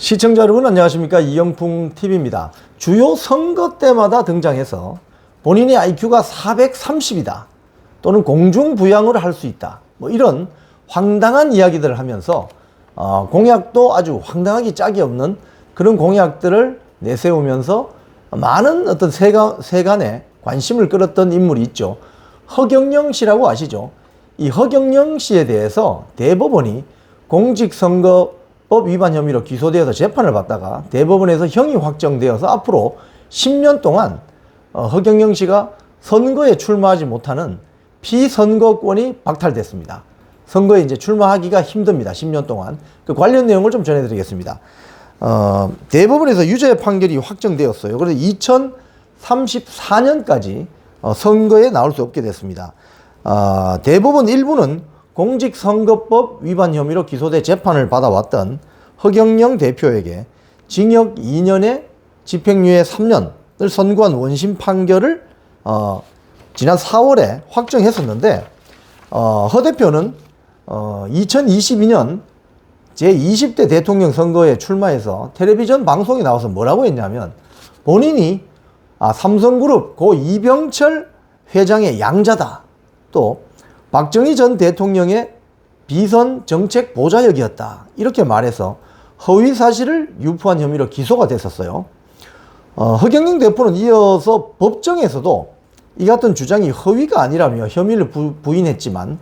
시청자 여러분 안녕하십니까 이영풍 TV입니다. 주요 선거 때마다 등장해서 본인의 IQ가 430이다 또는 공중 부양을 할 수 있다 뭐 이런 황당한 이야기들을 하면서 어, 공약도 아주 황당하기 짝이 없는 그런 공약들을 내세우면서 많은 어떤 세가, 세간의 관심을 끌었던 인물이 있죠. 허경영 씨라고 아시죠? 이 허경영 씨에 대해서 대법원이 공직선거 법 위반 혐의로 기소되어서 재판을 받다가 대법원에서 형이 확정되어서 앞으로 10년 동안 어, 허경영 씨가 선거에 출마하지 못하는 피선거권이 박탈됐습니다. 선거에 이제 출마하기가 힘듭니다. 10년 동안. 그 관련 내용을 좀 전해드리겠습니다. 어, 대법원에서 유죄 판결이 확정되었어요. 그래서 2034년까지 어, 선거에 나올 수 없게 됐습니다. 어, 대법원 일부는 공직선거법 위반 혐의로 기소돼 재판을 받아왔던 허경영 대표에게 징역 2년에 집행유예 3년을 선고한 원심 판결을 어, 지난 4월에 확정했었는데 어, 허 대표는 어, 2022년 제20대 대통령 선거에 출마해서 텔레비전 방송에 나와서 뭐라고 했냐면 본인이 아, 삼성그룹 고 이병철 회장의 양자다. 또 박정희 전 대통령의 비선 정책 보좌역이었다. 이렇게 말해서 허위 사실을 유포한 혐의로 기소가 됐었어요. 어, 허경영 대표는 이어서 법정에서도 이 같은 주장이 허위가 아니라며 혐의를 부, 부인했지만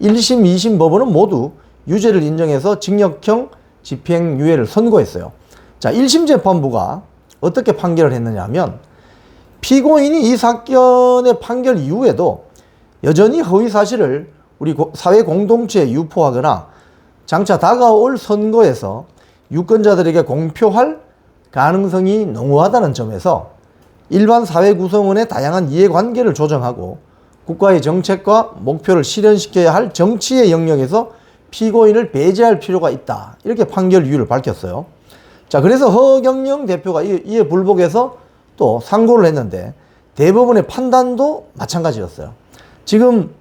1심, 2심 법원은 모두 유죄를 인정해서 징역형 집행유예를 선고했어요. 자, 1심 재판부가 어떻게 판결을 했느냐 하면 피고인이 이 사건의 판결 이후에도 여전히 허위 사실을 우리 고- 사회 공동체에 유포하거나 장차 다가올 선거에서 유권자들에게 공표할 가능성이 농후하다는 점에서 일반 사회 구성원의 다양한 이해관계를 조정하고 국가의 정책과 목표를 실현시켜야 할 정치의 영역에서 피고인을 배제할 필요가 있다. 이렇게 판결 이유를 밝혔어요. 자, 그래서 허경영 대표가 이- 이에 불복해서 또 상고를 했는데 대법원의 판단도 마찬가지였어요. 지금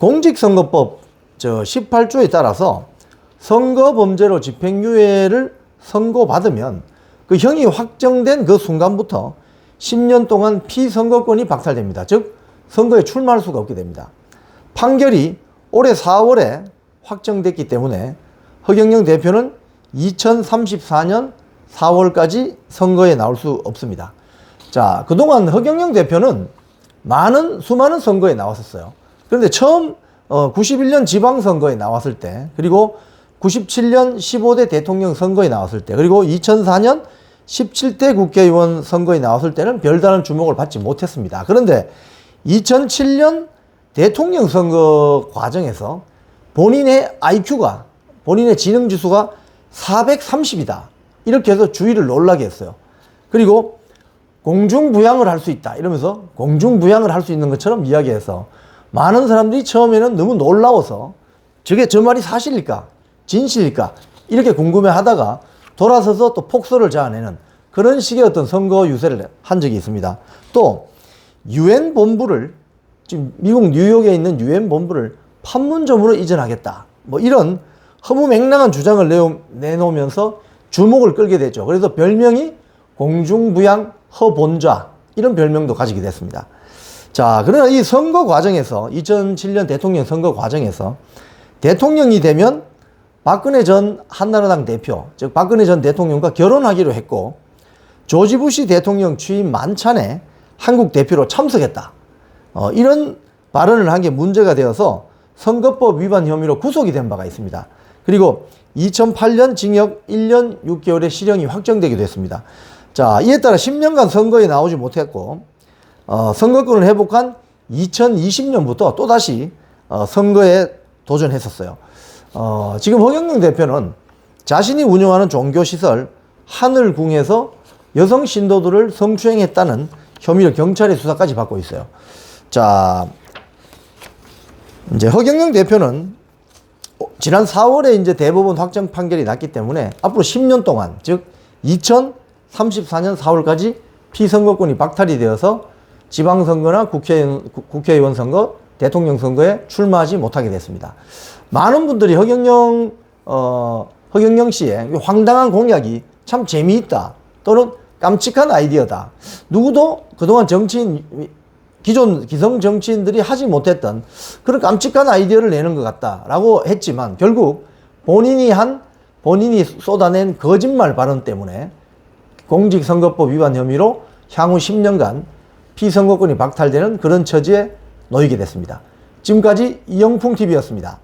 공직선거법 저 18조에 따라서 선거 범죄로 집행유예를 선고받으면 그 형이 확정된 그 순간부터 10년 동안 피선거권이 박탈됩니다. 즉 선거에 출마할 수가 없게 됩니다. 판결이 올해 4월에 확정됐기 때문에 허경영 대표는 2034년 4월까지 선거에 나올 수 없습니다. 자, 그동안 허경영 대표는 많은, 수많은 선거에 나왔었어요. 그런데 처음, 어, 91년 지방선거에 나왔을 때, 그리고 97년 15대 대통령 선거에 나왔을 때, 그리고 2004년 17대 국회의원 선거에 나왔을 때는 별다른 주목을 받지 못했습니다. 그런데 2007년 대통령 선거 과정에서 본인의 IQ가, 본인의 지능 지수가 430이다. 이렇게 해서 주의를 놀라게 했어요. 그리고 공중부양을 할 수 있다. 이러면서 공중부양을 할 수 있는 것처럼 이야기해서 많은 사람들이 처음에는 너무 놀라워서 저게 저 말이 사실일까? 진실일까? 이렇게 궁금해 하다가 돌아서서 또 폭소를 자아내는 그런 식의 어떤 선거 유세를 한 적이 있습니다. 또, 유엔 본부를 지금 미국 뉴욕에 있는 유엔 본부를 판문점으로 이전하겠다. 뭐 이런 허무맹랑한 주장을 내놓으면서 주목을 끌게 됐죠. 그래서 별명이 공중부양 허본좌 이런 별명도 가지게 됐습니다. 자, 그러나 이 선거 과정에서 2007년 대통령 선거 과정에서 대통령이 되면 박근혜 전 한나라당 대표, 즉 박근혜 전 대통령과 결혼하기로 했고 조지 부시 대통령 취임 만찬에 한국 대표로 참석했다. 어, 이런 발언을 한 게 문제가 되어서 선거법 위반 혐의로 구속이 된 바가 있습니다. 그리고 2008년 징역 1년 6개월의 실형이 확정되기도 했습니다. 자, 이에 따라 10년간 선거에 나오지 못했고, 어, 선거권을 회복한 2020년부터 또다시 어, 선거에 도전했었어요. 어, 지금 허경영 대표는 자신이 운영하는 종교시설 하늘궁에서 여성 신도들을 성추행했다는 혐의로 경찰의 수사까지 받고 있어요. 자, 이제 허경영 대표는 어, 지난 4월에 이제 대법원 확정 판결이 났기 때문에 앞으로 10년 동안 즉 2034년 4월까지 피선거권이 박탈이 되어서 지방선거나 국회의원, 국- 국회의원 선거, 대통령 선거에 출마하지 못하게 됐습니다. 많은 분들이 허경영 어, 허경영 씨의 이 황당한 공약이 참 재미있다 또는 깜찍한 아이디어다. 누구도 그동안 정치인 기존 기성 정치인들이 하지 못했던 그런 깜찍한 아이디어를 내는 것 같다라고 했지만 결국 본인이 한 본인이 쏟아낸 거짓말 발언 때문에 공직선거법 위반 혐의로 향후 10년간 피선거권이 박탈되는 그런 처지에 놓이게 됐습니다. 지금까지 이영풍 TV였습니다.